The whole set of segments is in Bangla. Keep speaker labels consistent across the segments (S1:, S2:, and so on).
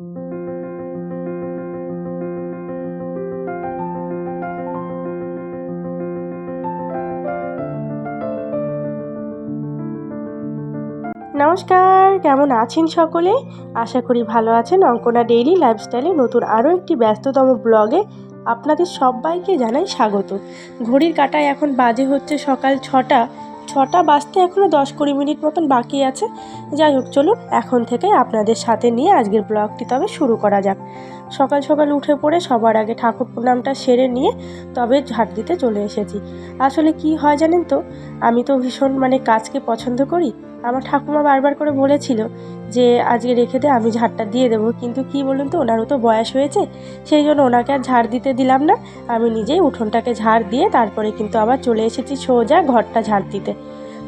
S1: নমস্কার, কেমন আছেন সকলে? আশা করি ভালো আছেন অঙ্কনা ডেইলি লাইফস্টাইলে নতুন আরও একটি ব্যস্ততম ব্লগে আপনাদের সবাইকে জানাই স্বাগত। ঘড়ির কাটায় এখন বাজে হচ্ছে সকাল ছটা। ছটা বাজতে এখনও দশ কুড়ি মিনিট মতন বাকি আছে। যাই হোক, চলুন এখন থেকে আপনাদের সাথে নিয়ে আজকের ব্লগটি তবে শুরু করা যাক। সকাল সকাল উঠে পড়ে সবার আগে ঠাকুর প্রণামটা সেরে নিয়ে তবে ঝাঁট দিতে চলে এসেছি। আসলে কি হয় জানেন তো? আমি তো ভীষণ মানে কাজকে পছন্দ করি। আমার ঠাকুমা বারবার করে বলেছিল যে, আজকে রেখে দে, আমি ঝাড়টা দিয়ে দেবো। কিন্তু কি বলুন তো, ওনারও তো বয়স হয়েছে, সেই জন্য ওনাকে আর ঝাড় দিতে দিলাম না। আমি নিজেই উঠোনটাকে ঝাড় দিয়ে তারপরে কিন্তু আবার চলে এসেছি সোজা ঘরটা ঝাড় দিতে।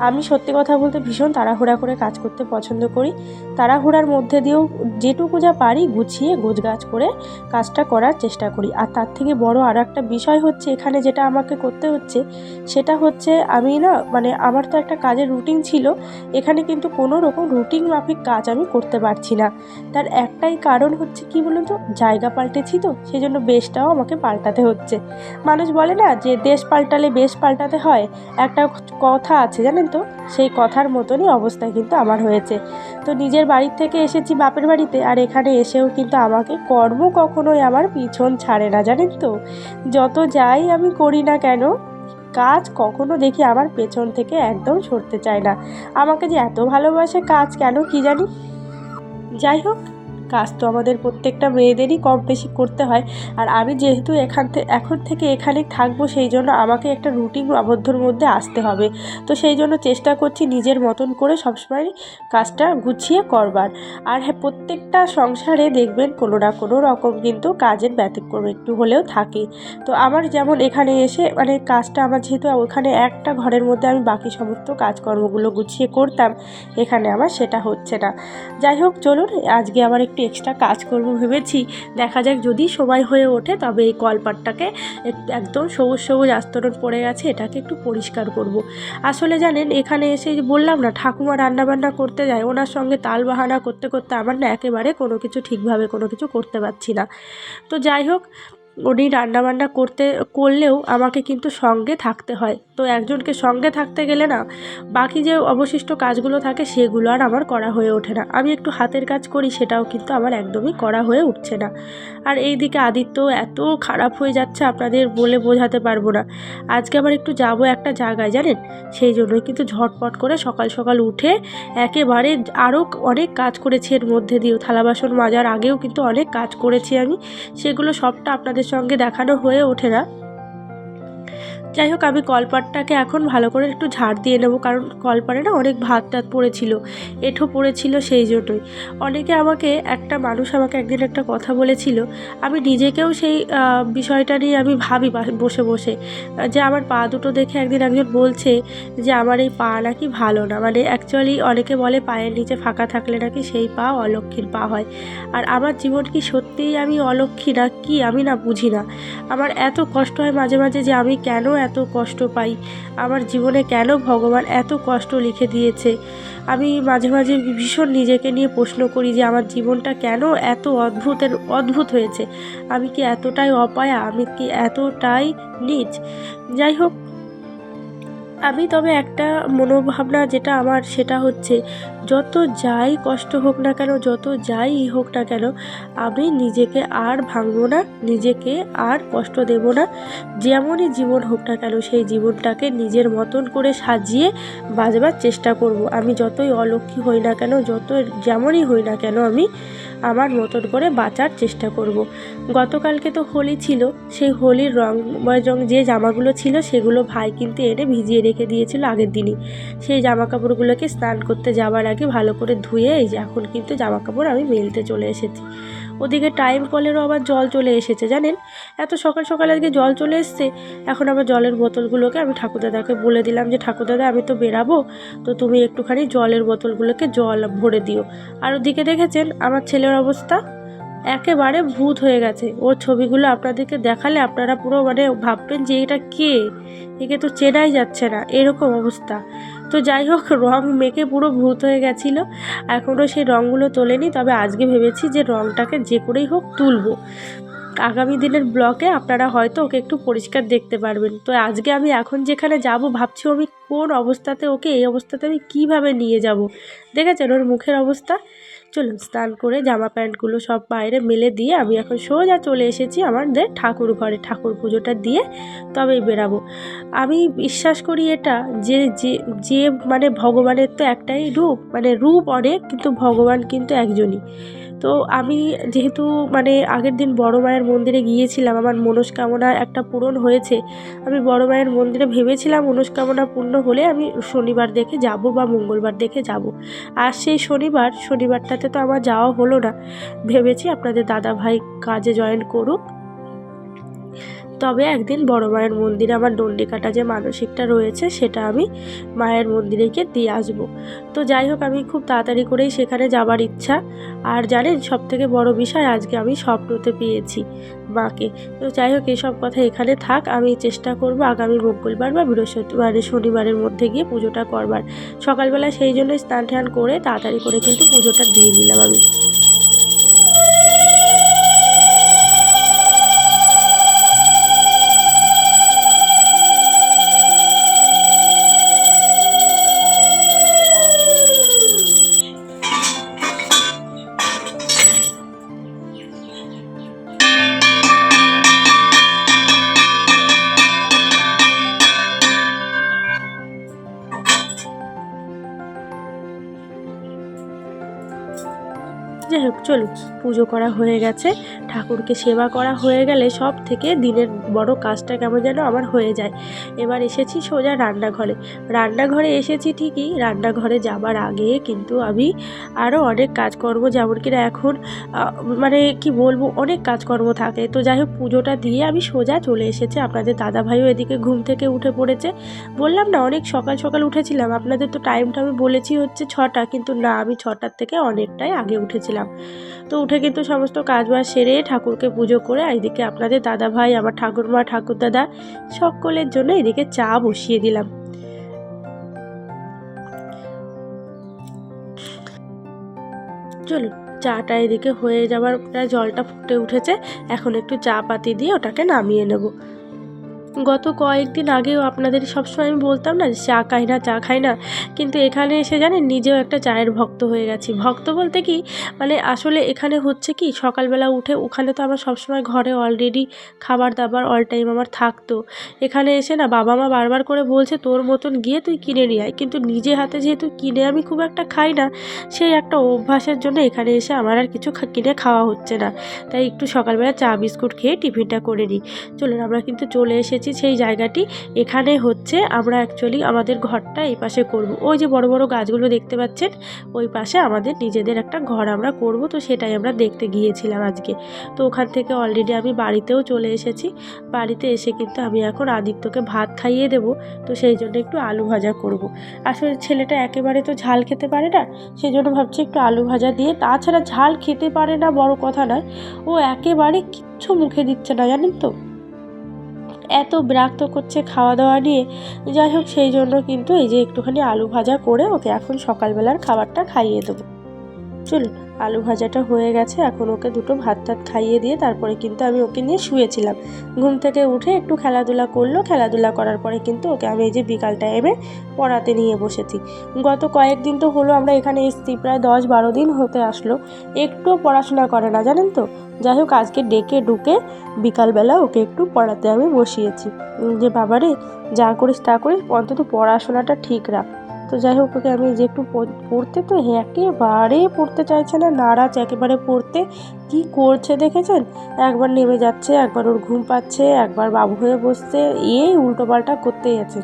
S1: আমি সত্যি কথা বলতে ভীষণ তাড়াহুড়া করে কাজ করতে পছন্দ করি। তাড়াহুড়ার মধ্যে দিয়েও যেটুকু যা পারি গুছিয়ে গোছগাছ করে কাজটা করার চেষ্টা করি। আর তার থেকে বড় আর একটা বিষয় হচ্ছে এখানে যেটা আমাকে করতে হচ্ছে, সেটা হচ্ছে আমি না মানে আমার তো একটা কাজের রুটিন ছিল, এখানে কিন্তু কোনো রকম রুটিন মাফিক কাজ আমি করতে পারছি না। তার একটাই কারণ হচ্ছে কি বলুন তো, জায়গা পাল্টেছি তো সেই জন্য বেশটাও আমাকে পাল্টাতে হচ্ছে। মানুষ বলে না যে, দেশ পাল্টালে বেশ পাল্টাতে হয়। একটা কথা আছে জানেন তো সেই কথার মতনই অবস্থা কিন্তু আমার হয়েছে। তো নিজের বাড়ির থেকে এসেছি বাপের বাড়িতে আর এখানে এসেও কিন্তু আমাকে কর্ম কখনোই আমার পিছন ছাড়ে না, জানেন তো? যত যাই আমি করি না কেন, কাজ কখনো দেখি আমার পেছন থেকে একদম সরতে চায় না। আমাকে যে এত ভালোবাসে কাজ কেন কি জানি? যাই হোক কাজ তো আমাদের প্রত্যেকটা মেয়েদেরই কম বেশি করতে হয়। আর আমি যেহেতু এখান থেকে এখন থেকে এখানে থাকব, সেই জন্য আমাকে একটা রুটিন আবদ্ধর মধ্যে আসতে হবে। তো সেই জন্য চেষ্টা করছি নিজের মতন করে সবসময় কাজটা গুছিয়ে করবার। আর হ্যাঁ প্রত্যেকটা সংসারে দেখবেন কোনো না কোনো রকম কিন্তু কাজের ব্যতিক্রম একটু হলেও থাকে। তো আমার যেমন এখানে এসে মানে কাজটা আমার যেহেতু ওখানে একটা ঘরের মধ্যে আমি বাকি সমস্ত কাজকর্মগুলো গুছিয়ে করতাম, এখানে আমার সেটা হচ্ছে না। যাই হোক, চলুন আজকে আবার একটু এক্সট্রা কাজ করব ভেবেছি দেখা যাক যদি সময় হয়ে ওঠে তবে এই কলপাটটাকে একদম সবুজ সবুজ আস্তরণ পড়ে গেছে, এটাকে একটু পরিষ্কার করব। আসলে জানেন, এখানে এসে বললাম না, ঠাকুমা রান্নাবান্না করতে যায়, ওনার সঙ্গে তাল বাহানা করতে করতে আমার না একেবারে কোনো কিছু ঠিকভাবে কোনো কিছু করতে পারছি না তো যাই হোক উনি রান্নাবান্না করতে, করলেও আমাকে কিন্তু সঙ্গে থাকতে হয়। তো একজনকে সঙ্গে থাকতে গেলে না, বাকি যে অবশিষ্ট কাজগুলো থাকে সেগুলো আর আমার করা হয়ে ওঠে না। আমি একটু হাতের কাজ করি, সেটাও কিন্তু আমার একদমই করা হয়ে উঠছে না। আর এই দিকে আদিত্য এত খারাপ হয়ে যাচ্ছে, আপনাদের বলে বোঝাতে পারব না। আজকে আবার একটু যাব একটা জায়গায়, জানেন? সেই জন্যই কিন্তু ঝটপট করে সকাল সকাল উঠে একেবারে আরও অনেক কাজ করেছি এর মধ্যে দিয়েও থালা বাসন মাজার আগেও কিন্তু অনেক কাজ করেছি আমি। সেগুলো সবটা আপনাদের সঙ্গে দেখানো হয়ে ওঠে না। যাই হোক, আমি কলপাটটাকে এখন ভালো করে একটু ঝাড় দিয়ে নেব, কারণ কলপারে না অনেক ভাত টাত পড়েছিল, এঁঠো পড়েছিল সেই জন্যই। অনেকে আমাকে, একটা মানুষ আমাকে একদিন একটা কথা বলেছিল, আমি নিজেকেও সেই বিষয়টা নিয়ে আমি ভাবি বসে বসে, যে আমার পা দুটো দেখে একদিন একজন বলছে যে আমার এই পা নাকি ভালো না মানে অ্যাকচুয়ালি অনেকে বলে পায়ের নিচে ফাঁকা থাকলে নাকি সেই পা অলক্ষীর পা হয়, আর আমার জীবন কি সত্যিই আমি অলক্ষী না কি আমি না বুঝি না, আমার এত কষ্ট হয় মাঝে মাঝে যে আমি কেন এত কষ্ট পাই? আমার জীবনে কেন ভগবান এত কষ্ট লিখে দিয়েছে? আমি মাঝে মাঝে ভীষণ নিজেকে নিয়ে প্রশ্ন করি যে আমার জীবনটা কেন এত অদ্ভুতের অদ্ভুত হয়েছে? আমি কি এতটাই অপায়া? আমি কি এতটাই নিজ যাই হোক আমি তবে একটা মনোভাবনা যেটা আমার, সেটা হচ্ছে যত যাই কষ্ট হোক না কেন, যত যাই হোক না কেন, আমি নিজেকে আর ভাঙবো না, নিজেকে আর কষ্ট দেব না। যেমনই জীবন হোক না কেন, সেই জীবনটাকে নিজের মতন করে সাজিয়ে বাজবার চেষ্টা করব। আমি যতই অলক্ষী হই না কেন যত যেমনই হই না কেন, আমি আমার মতন করে বাঁচার চেষ্টা করব। গতকালকে তো হোলি ছিল, সেই হোলির রং রং যে জামাগুলো ছিল সেগুলো ভাই কিন্তু এনে ভিজিয়ে রেখে দিয়েছিল আগের দিনই সেই জামা কাপড়গুলোকে স্নান করতে যাওয়ার আগে ভালো করে ধুয়ে এই যে এখন কিন্তু জামা কাপড় আমি মেলতে চলে এসেছি ওদিকে টাইম কলেরও আবার জল চলে এসেছে, জানেন? এত সকাল সকাল আজকে জল চলে এসছে, এখন আবার জলের বোতলগুলোকে আমি ঠাকুরদাদাকে বলে দিলাম যে, ঠাকুরদাদা, আমি তো বেরাবো, তো তুমি একটুখানি জলের বোতলগুলোকে জল ভরে দিও। আর ওদিকে দেখেছেন, আমার ছেলের অবস্থা একেবারে ভূত হয়ে গেছে। ওর ছবিগুলো আপনাদেরকে দেখালে আপনারা পুরো মানে ভাববেন যে, এটা কে? একে তো চেনাই যাচ্ছে না। এরকম অবস্থা। তো যাই হোক, রং মেখে পুরো ভূত হয়ে গেছিল। এখনও সেই রঙগুলো তোলেনি, তবে আজকে ভেবেছি যে রঙটাকে যে করেই হোক তুলবো। আগামী দিনের ব্লকে আপনারা হয়তো ওকে একটু পরিষ্কার দেখতে পারবেন। তো আজকে আমি এখন যেখানে যাব, ভাবছি আমি কোন অবস্থাতে ওকে, এই অবস্থাতে আমি কীভাবে নিয়ে যাব? দেখেছেন ওর মুখের অবস্থা? চলুন স্নান করে জামা প্যান্টগুলো সব বাইরে মেলে দিয়ে আমি এখন সোজা চলে এসেছি আমাদের ঠাকুর ঘরে, ঠাকুর পুজোটা দিয়ে তবেই বেরাবো। আমি বিশ্বাস করি এটা যে যে মানে ভগবানের তো একটাই রূপ মানে রূপ অনেক, কিন্তু ভগবান কিন্তু একজনই। তো আমি যেহেতু মানে আগের দিন বড় মায়ের মন্দিরে গিয়েছিলাম, আমার মনস্কামনা একটা পূরণ হয়েছে। আমি বড় মায়ের মন্দিরে ভেবেছিলাম মনস্কামনা পূর্ণ হলে আমি শনিবার দেখে যাব বা মঙ্গলবার দেখে যাব। আর সেই শনিবার, শনিবারটাতে তো আমার যাওয়া হলো না। ভেবেছি আপনাদের দাদা ভাই কাজে জয়েন করুক। তবে একদিন বড় মায়ের মন্দিরে আমার দণ্ডিকাটা যে মানসিকটা রয়েছে, সেটা আমি মায়ের মন্দিরে গিয়ে দিয়ে আসব। তো যাই হোক, আমি খুব তাড়াতাড়ি করেই সেখানে যাবার ইচ্ছা। আর জানেন সব থেকে বড় বিষয়, আজকে আমি স্বপ্নতে পেয়েছি মাকে। তো যাই হোক, এসব কথা এখানে থাক, আমি চেষ্টা করব আগামী মঙ্গলবার বা বৃহস্পতিবার, শনিবারের মধ্যে গিয়ে পুজোটা করবার। সকালবেলা সেই জন্য স্নান টান করে তাড়াতাড়ি করে কিন্তু পুজোটা দিয়ে নিলাম আমি। চলুন পুজো করা হয়ে গেছে। ঠাকুরকে সেবা করা হয়ে গেলে সব থেকে দিনের বড় কাজটা কেমন যেন আমার হয়ে যায়। এবার এসেছি সোজা রান্নাঘরে। রান্নাঘরে এসেছি ঠিকই, রান্নাঘরে যাবার আগে কিন্তু আমি আরও অনেক কাজকর্ম, যেমন কিনা এখন মানে কি বলব, অনেক কাজকর্ম থাকে। তো যাই হোক, পুজোটা দিয়ে আমি সোজা চলে এসেছি। আপনাদের দাদাভাইও এদিকে ঘুম থেকে উঠে পড়েছে। বললাম না, অনেক সকাল সকাল উঠেছিলাম। আপনাদের তো টাইমটা আমি বলেছি হচ্ছে ছটা, কিন্তু না, আমি ছটার থেকে অনেকটাই আগে উঠেছিলাম। তো উঠে কিন্তু সমস্ত কাজ বাজ সেরে ঠাকুরকে পুজো করে এদিকে আপনাদের দাদা ভাই, আমার ঠাকুরমা দাদা সকলের জন্য এদিকে চা বসিয়ে দিলাম। চলুন, চাটা এদিকে হয়ে যাবার প্রায় জলটা ফুটে উঠেছে। এখন একটু চা পাতি দিয়ে ওটাকে নামিয়ে নেব। গত কয়েকদিন আগেও আপনাদের সবসময় আমি বলতাম না চা খাই না, চা খাই না। কিন্তু এখানে এসে জানেন নিজেও একটা চায়ের ভক্ত হয়ে গেছি। ভক্ত বলতে কি মানে আসলে এখানে হচ্ছে কি, সকালবেলা উঠে ওখানে তো আমার সবসময় ঘরে অলরেডি খাবার দাবার অল টাইম আমার থাকতো। এখানে এসে না বাবা মা বারবার করে বলছে, তোর মতন গিয়ে তুই কিনে নিয়ে আয়। কিন্তু নিজে হাতে যেহেতু কিনে আমি খুব একটা খাই না, সেই একটা অভ্যাসের জন্য এখানে এসে আমার আর কিছু কিনে খাওয়া হচ্ছে না। তাই একটু সকালবেলা চা, বিস্কুট খেয়ে টিফিনটা করে নিই। চলুন আমরা কিন্তু চলে এসেছি। সেই জায়গাটি। এখানে হচ্ছে আমরা অ্যাকচুয়ালি আমাদের ঘরটা এই পাশে করব। ওই যে বড় বড় গাছগুলো দেখতে পাচ্ছেন, ওই পাশে আমাদের নিজেদের একটা ঘর আমরা করব। তো সেটাই আমরা দেখতে গিয়েছিলাম আজকে। তো ওখান থেকে অলরেডি আমি বাড়িতেও চলে এসেছি। বাড়িতে এসে কিন্তু আমি এখন আদিত্যকে ভাত খাইয়ে দেবো। তো সেই জন্য একটু আলু ভাজা করব। আসলে ছেলেটা একেবারে তো ঝাল খেতে পারে না, সেই জন্য ভাবছি একটু আলু ভাজা দিয়ে, তাছাড়া ঝাল খেতে পারে না বড় কথা নয়। ও একেবারে কিচ্ছু মুখে দিচ্ছে না, জানেন তো? এত বিরক্ত করছে খাওয়া দাওয়া নিয়ে, যাই হোক সেই জন্য কিন্তু এই যে একটুখানি আলু ভাজা করে ওকে এখন সকালবেলার খাবারটা খাইয়ে দেবো। চলুন আলু ভাজাটা হয়ে গেছে, এখন ওকে দুটো ভাত টাত খাইয়ে দিয়ে তারপরে কিন্তু আমি ওকে নিয়ে শুয়েছিলাম। ঘুম থেকে উঠে একটু খেলাধুলা করল, খেলাধুলা করার পরে কিন্তু ওকে আমি এই যে বিকাল টাইমে পড়াতে নিয়ে বসেছি। গত কয়েকদিন তো হলো আমরা এখানে এসছি, প্রায় দশ বারো দিন হতে আসলো। একটুও পড়াশোনা করে না, জানেন তো? যাই হোক, আজকে ডেকে ডুকে বিকালবেলা ওকে একটু পড়াতে আমি বসিয়েছি। যে বাবারে, যা করিস তা করিস, অন্তত পড়াশোনাটা ঠিক রাখ। তো যাই হোক, ওকে আমি যে একটু পড়তে তো একেবারে পড়তে চাইছে না, নারাজ একেবারে পড়তে। কি করছে দেখেছেন? একবার নেমে যাচ্ছে, একবার ওর ঘুম পাচ্ছে, একবার বাবু হয়ে বসছে, এই উল্টো পাল্টা করতেই আছে।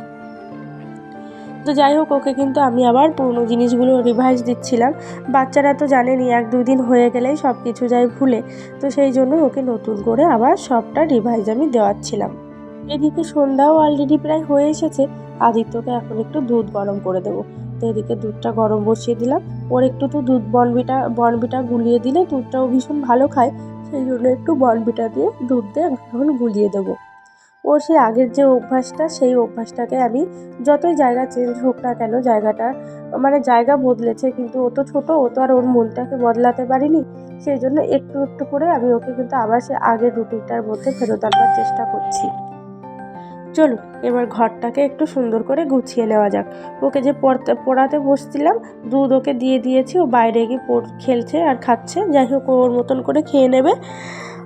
S1: তো যাই হোক, ওকে কিন্তু আমি আবার পুরনো জিনিসগুলো রিভাইজ দিচ্ছিলাম। বাচ্চারা তো জানেনি এক দুই দিন হয়ে গেলেই সব কিছু যায় ভুলে। তো সেই জন্য ওকে নতুন করে আবার সবটা রিভাইজ আমি দেওয়াচ্ছিলাম। এদিকে সন্ধ্যাও অলরেডি প্রায় হয়ে এসেছে। আদিত্যকে এখন একটু দুধ গরম করে দেবো। তো এদিকে দুধটা গরম বসিয়ে দিলাম। ওর একটু তো দুধ বনবিটা বনবিটা গুলিয়ে দিলে দুধটাও ভীষণ ভালো খায়। সেই জন্য একটু বনবিটা দিয়ে দুধ দিয়ে এখন গুলিয়ে দেবো। ওর সেই আগের যে অভ্যাসটা, সেই অভ্যাসটাকে আমি যতই জায়গা চেঞ্জ হোক না কেন, জায়গাটা মানে জায়গা বদলেছে, কিন্তু ও তো ছোটো, ও তো আর ওর মনটাকে বদলাতে পারিনি। সেই জন্য একটু একটু করে আমি ওকে কিন্তু আবার সে আগের রুটিনটার মধ্যে ফেরত আনবার চেষ্টা করছি। চলুন, এবার ঘরটাকে একটু সুন্দর করে গুছিয়ে নেওয়া যাক। ওকে যে পড়তে, পড়াতে বসছিলাম, দুধ ওকে দিয়ে দিয়েছি, ও বাইরে গিয়ে খেলছে আর খাচ্ছে। যাই হোক ওর মতন করে খেয়ে নেবে।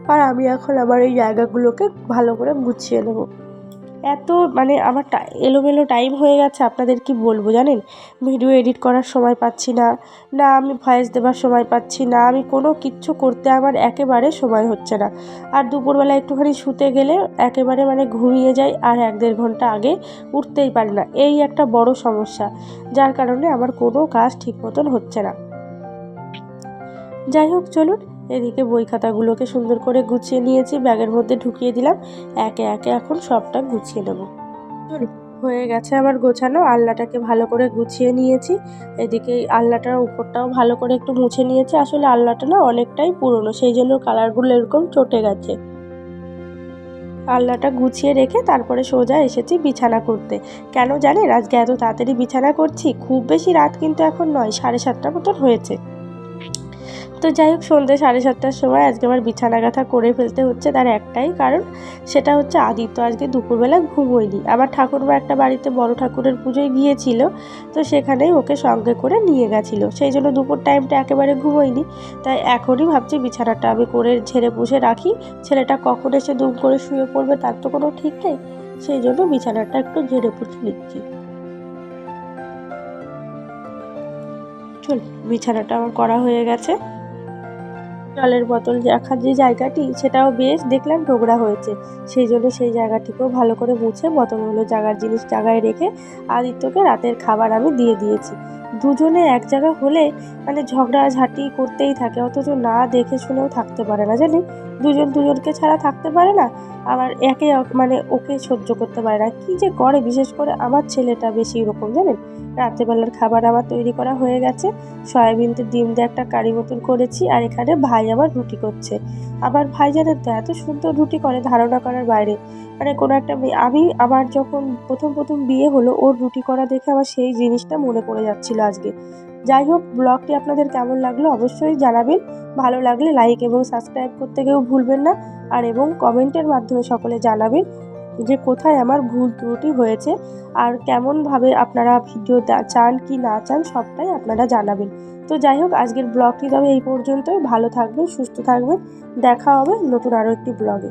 S1: আর আমি এখন আমার এই জায়গাগুলোকে ভালো করে গুছিয়ে নেব। এত মানে আমার এলোমেলো টাইম হয়ে গেছে, আপনাদের কি বলব জানেন? ভিডিও এডিট করার সময় পাচ্ছি না না আমি ভয়েস দেবার সময় পাচ্ছি না, আমি কোনো কিচ্ছু করতে আমার একেবারে সময় হচ্ছে না। আর দুপুরবেলা একটুখানি শুতে গেলে একেবারে মানে ঘুমিয়ে যাই, আর এক দেড় ঘণ্টা আগে উঠতেই পারি না। এই একটা বড় সমস্যা, যার কারণে আমার কোনো কাজ ঠিক মতন হচ্ছে না। যাই হোক, চলুন এদিকে বই খাতাগুলোকে সুন্দর করে গুছিয়ে নিয়েছি ব্যাগের মধ্যে ঢুকিয়ে দিলাম একে একে এখন সবটা গুছিয়ে নেব। হয়ে গেছে আমার গোছানো আলনাটাকে ভালো করে গুছিয়ে নিয়েছি এদিকে আলনাটার উপরটাও ভালো করে একটু মুছে নিয়েছি আসলে আলনাটা না অনেকটাই পুরনো সেই জন্য কালারগুলো এরকম চটে গেছে। আলনাটা গুছিয়ে রেখে তারপরে সোজা এসেছি বিছানা করতে। কেন জানেন আজকে এত তাড়াতাড়ি বিছানা করছি খুব বেশি রাত কিন্তু এখন নয় সাড়ে সাতটা মতন হয়েছে। তো যাই হোক সন্ধ্যে সাড়ে সাতটার সময় আজকে আমার বিছানা গাঁথা করে ফেলতে হচ্ছে তার একটাই কারণ, সেটা হচ্ছে আদিত্য আজকে দুপুরবেলা ঘুমোয়নি। আমার ঠাকুরমা একটা বাড়িতে বড় ঠাকুরের পুজোয় গিয়েছিল, তো সেখানেই ওকে সঙ্গে করে নিয়ে গেছিল। সেই জন্য দুপুর টাইমটা একেবারে ঘুমোয়নি, তাই এখনই ভাবছি বিছানাটা আমি করে ঝেড়ে পুষে রাখি। ছেলেটা কখন এসে দুম করে শুয়ে পড়বে তার তো কোনো ঠিক নেই, সেই জন্য বিছানাটা একটু ঝেড়ে পুষে নিচ্ছি। চল, বিছানাটা আমার করা হয়ে গেছে। জলের বোতল রাখার যে জায়গাটি, সেটাও বেশ দেখলাম নোংরা হয়েছে। সেই জন্য সেই জায়গাটিকেও ভালো করে মুছে বোতলগুলো জায়গার জিনিস জায়গায় রেখে আদিত্যকে রাতের খাবার আমি দিয়ে দিয়েছি। দুজনে এক জায়গা হলে মানে ঝগড়াঝাটি করতেই থাকে, অথচ না দেখে শুনেও থাকতে পারে না, জানি? দুজন দুজনকে ছাড়া থাকতে পারে না, আবার একে মানে ওকে সহ্য করতে পারে না। কী যে করে, বিশেষ করে আমার ছেলেটা বেশি এরকম, জানেন? রাত্রেবেলার খাবার আমার তৈরি করা হয়ে গেছে, সয়াবিন দিয়ে ডিম দিয়ে একটা কারি মতন করেছি, আর এখানে ভাই আবার রুটি করছে। আবার ভাই জানেন তো এত সুন্দর রুটি করে ধারণা করার বাইরে। মানে কোনো একটা আমি আমার যখন প্রথম প্রথম বিয়ে হলো, ওর রুটি করা দেখে আমার সেই জিনিসটা মনে পড়ে যাচ্ছিল আজকে। যাই হোক, ব্লগটি আপনাদের কেমন লাগল অবশ্যই জানাবেন। ভালো লাগলে লাইক এবং সাবস্ক্রাইব করতে কেউ ভুলবেন না। আর এবং কমেন্টের মাধ্যমে সকলে জানাবেন যে কোথায় আমার ভুল ত্রুটি হয়েছে। আর কেমনভাবে আপনারা ভিডিও চান কি না চান সবটাই আপনারা জানাবেন। তো যাই হোক, আজকের ব্লগটি তবে এই পর্যন্তই। ভালো থাকবেন, সুস্থ থাকবেন। দেখা হবে নতুন আরও একটি ব্লগে।